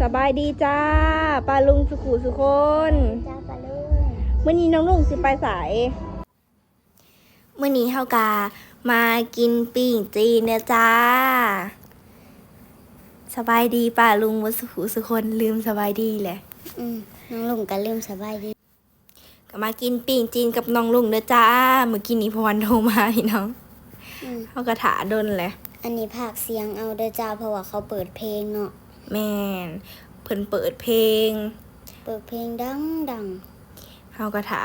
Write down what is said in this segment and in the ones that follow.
สบายดีจ้าปลาลุงสุขุสุคนจ้าปลาลูกเมื่อนี้น้องลุงสิไปสายเมื่อนี้เฮากามากินปิ่งจีนเนี่ยจ้า สบายดีป้าลุงวัสุขุสุคนลืมสบายดีแหละอืมน้องลุงก็ลืมสบายดี ก็มากินปิ่งจีนกับน้องลุงเด้อจ้า เมื่อกี้นี้พอวันโทรมาพี่น้องอืมเขากระถาดนแหละ อันนี้ภาคเสียงเอาเด้อจ้าเพราะว่าเขาเปิดเพลงเนาะ แม่นเพิ่นเปิดเพลง เปิดเพลงดังดังเขากระถา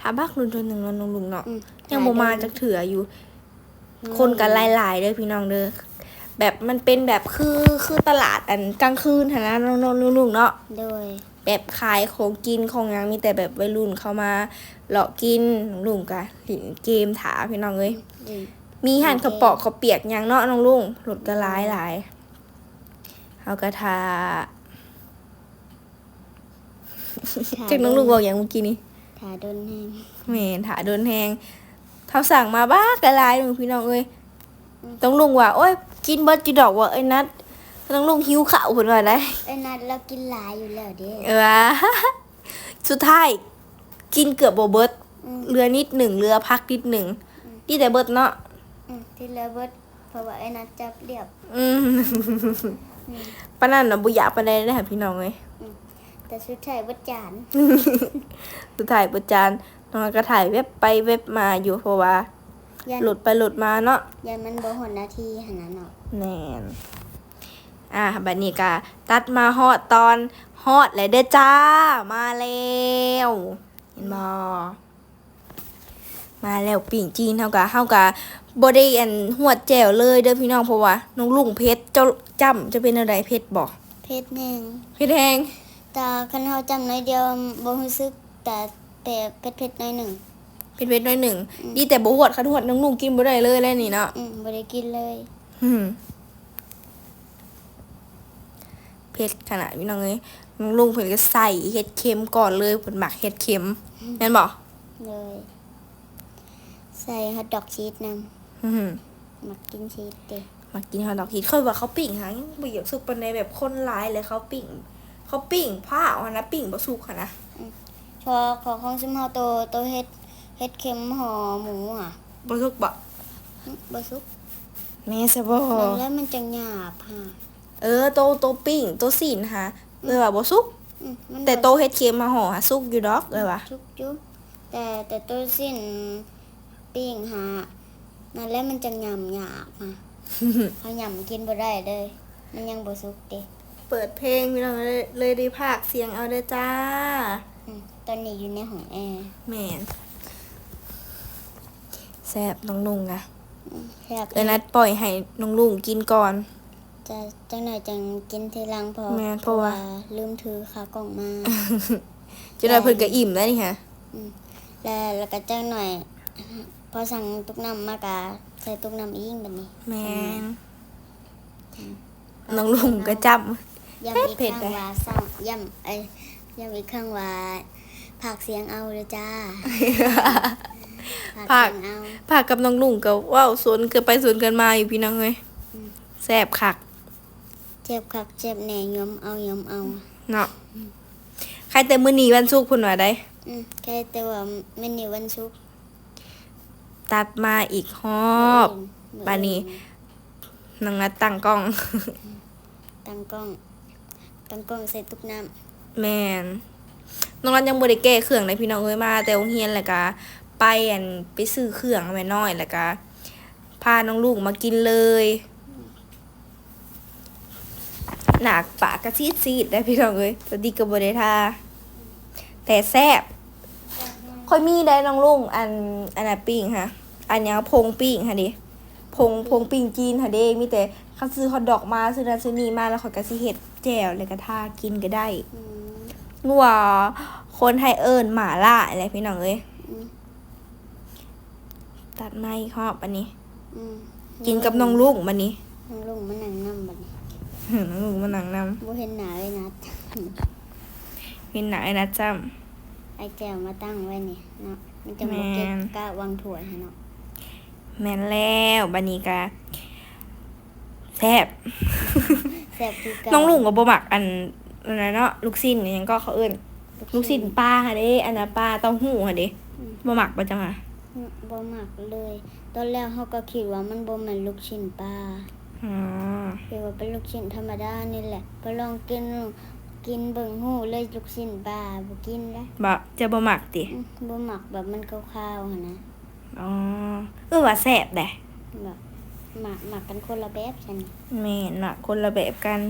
ถาบักรุ่นจนหนึ่งแล้วน้องลุงเนาะอืมยังบ่มาจากเถื่ออยู่ คนกันหลายๆเด้อพี่น้องเด้อแบบมันเป็นแบบคือคือตลาดอันกลางคืนฐานะน้องๆลุงๆเนาะ โดย แบบขายของกินของหยังมีแต่แบบวัยรุ่นเข้ามาเลาะกินน้องลุงกะหลินเกมถาพี่น้องเอ้ยอืมมีหั่นกระปอกกระเปียกหยังเนาะน้องลุงหลุดกระหลายหลาย เอากระทาจากน้องลุงบอกอย่างเมื่อกี้นี้ถาโดนแห้งแม่นถาโดนแหงเท่าสั่งมาบ้ากระลายหนึ่งพี่น้องเอ้ยต้องลุงว่า โอ้ย กินเบิดจีดอกว่าไอ้นัดต้องลุงหิวข้าวเพิ่นว่าได้ไอ้นัดเรากินหลายอยู่แล้วเด้เออสุดท้ายกินเกือบบ่เบิดอืมเรือนิดหนึ่งเรือพักนิดหนึ่งดีแต่เบิดเนาะอืมที่เหลือเบิด เพราะว่าไอ้นัดจับเรียบอืมปานนั้นน่ะบ่อยากปานใดได้อค่ะพี่น้องเอ้ยแต่ชุดไทยเบิดจานสุดท้ายประจานน้องก็ถ่ายเว็บไปเว็บมาอยู่เพราะว่ายันหลุดไปหลุดมาเนาะยันมันบ่หนนาทีหันนั้นเนาะแน่นอะบัดนี้ก็ตัดมาฮอดตอนฮอดแล้วเด้อจ้า มาแล้วเห็นบ่มาแล้วปิ่งจีนเฮากะเฮากะ บ่ได้อันหวดแจ่วเลยเด้อพี่น้องเพราะว่าน้องลุงเพชรเจ้าจำจะเป็นอะไรเพชรบ่เพชรแห้งเพชรแดงแต่คันเฮาจำน้อยเดียวบ่รู้สึกแต่แต่เผ็ดเผ็ดๆหน้อยหนึ่งเพชรเพชรน้อยหนึ่งดีแต่บ่หวดคันหวดน้องลุงกินบ่ได้เลยแล้วนี่เนาะอืมบ่ได้กินเลยอืมเผ็ดขนาดพี่น้องเอ้ยน้องลุงเพิ่นก็ใส่เห็ดเค็มก่อนเลยเพิ่นหมักเห็ดเค็มแม่นบ่เลยใส่ฮอทดอกชีสนำ อืมมักกินชีสเด้มากินฮอทดอกทีค่อยว่าเขาปิ้งหายังบ่อยากสุกปานใดแบบคนหลายเลยเขาปิ้งเขาปิ้งผ้าเอาหั่นนะปิ้งบ่สุกหั่นนะพอขอของซุมเฮาโตโตเฮ็ดเฮ็ดเค็มห่อหมูอะบ่สุกบ่อืมบ่สุกแม่ซะบ่นั่นแล้วมันจะหยาบฮะเออโตโตปิ้งโตสีนฮะเลยว่าบ่สุกอืมมันแต่บ่โตเฮ็ดเค็มมาห่อหาสุกอยู่ดอกเลยว่าสุกอยู่แต่แต่ตัวสิ้นปิ้งหา นั่นแล้วมันจะหยำหยาบฮะเขาหยำกินบ่ได้เลย มันยังบ่สุกเด้เปิดเพลงพี่น้องเลยเลยได้พากย์เสียงเอาเด้อจ้าอืมตอนนี้อยู่ในห้องแอร์แม่นแซ่บน้องลุงอะแซ่บเออนัดปล่อยให้น้องลุงกินก่อน จะจังหน่อยจังกินทีหลังพอแม่นเพราะว่าลืมถือขากล่องมาจนได้เพิ่นก็อิ่มแล้วนี่ค่ะแล้วแล้วก็จังหน่อยพ อสั่งตุกน้ำมากะใส่ตุกน้ำอีกแบบนี้แม่นน้องลุงก็จำย้ำอีกเผ็คดรั้งเลยว่าสั่งย้ำเอ้ยย้ำอีกครั้งว่าผากเสียงเอาเลยจ้าพากเสียงเอาพากับน้องลุงก็เว้าวสวนเกินไปสวนกันมาอยู่พี่น้องเอ้ยอืมแซ่บคักเจ็บคักเจ็บแหน่ย้อมเอาย้อมเอาเนาะใครแต่มื้อนี้วันศุกร์เพิ่นว่าได้อืมแค่แต่ว่ามันอยู่วันศุกร์ ตัดมาอีกฮอบมื้บาดนี้นางนัดตั้งกล้อง ตั้งกล้อง ตั้งกล้องใส่ตุกน้แม่นน้องนัดยังบ่ได้แก้เครื่องเลยพี่น้องเอ้ยมา แต่โรงเรียนแล้วก็ไปอันไปซื้อเครื่องแม่น้อยแล้วก็พาน้องลูกมากินเลย หนักปากกระซีดซีดได้พี่น้องเอ้ยแตดีก็บ่ได้ทาแต่แซ่บค่อยมีได้น้องลุงอันอันน่ะปิ้งฮะ อันเนี้ยพงปิ้งค่ะดิพงพงปิ้งจีนค่ะเด้มีแต่คันซื้อฮอทดอกมาซื้อนั่นซื้อนี่มาแล้วข่อยก็สิเฮ็ดแจ่วแล้วก็ทากินก็ได้ำอืมงัวคนไทยเอิญหมาล่าอะไรพี่น้องเอ้ยอืมตัดไม้ครอบอันนี้อืมกินกับน้องลุงมันนี้น้องลุงมันนั่งนำบัดนี้น้องลุงมันนังนบ่เห็นหน้าเลยนะำวินหนาไอ้นะจ้ไอ้แก้วมาตั้งไว้นี่เนาะมันจะแม่บ่เก็บนกะวางถ้วยให้เนาะำ แม่นแล้วบันนี้กาแซ่บแซ่บคือเก่าน้องลุงก็บ่มักอันนั่นน่ะเนาะลูกชิ้นอหยังก็เขาเอิ้นลูกชิ้นปลาหะเด้อันน่ะปลาเต้าหู้หะเด้บ่มักบ่จังอะบ่มักเลย ตอนแรกเขาก็คิดว่ามันบ่แม่นลูกชิ้นปลาอ๋อ คิดว่าเป็นลูกชิ้นธรรมดานี่แหละก็ลองกินกินเบิ่งหูเลยลูกชิ้นปลาบ่กินแล้วบ่จะบ่มักติ อืมบ่มักแบบมันคาวๆหั่นนะ อ๋อเออว่าแซ่บแหละแบบหมักหมักกันคนละแบบฉัน แม่นมักคนละแบบกัน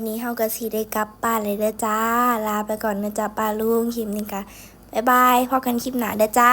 วันนี้เฮาก็สิได้กลับบ้านเลยเด้อจ้า ลาไปก่อนนะจ้าป้าลุงคลิปนี้ก็บ๊ายบายพบกันคลิปหน้าเด้อจ้า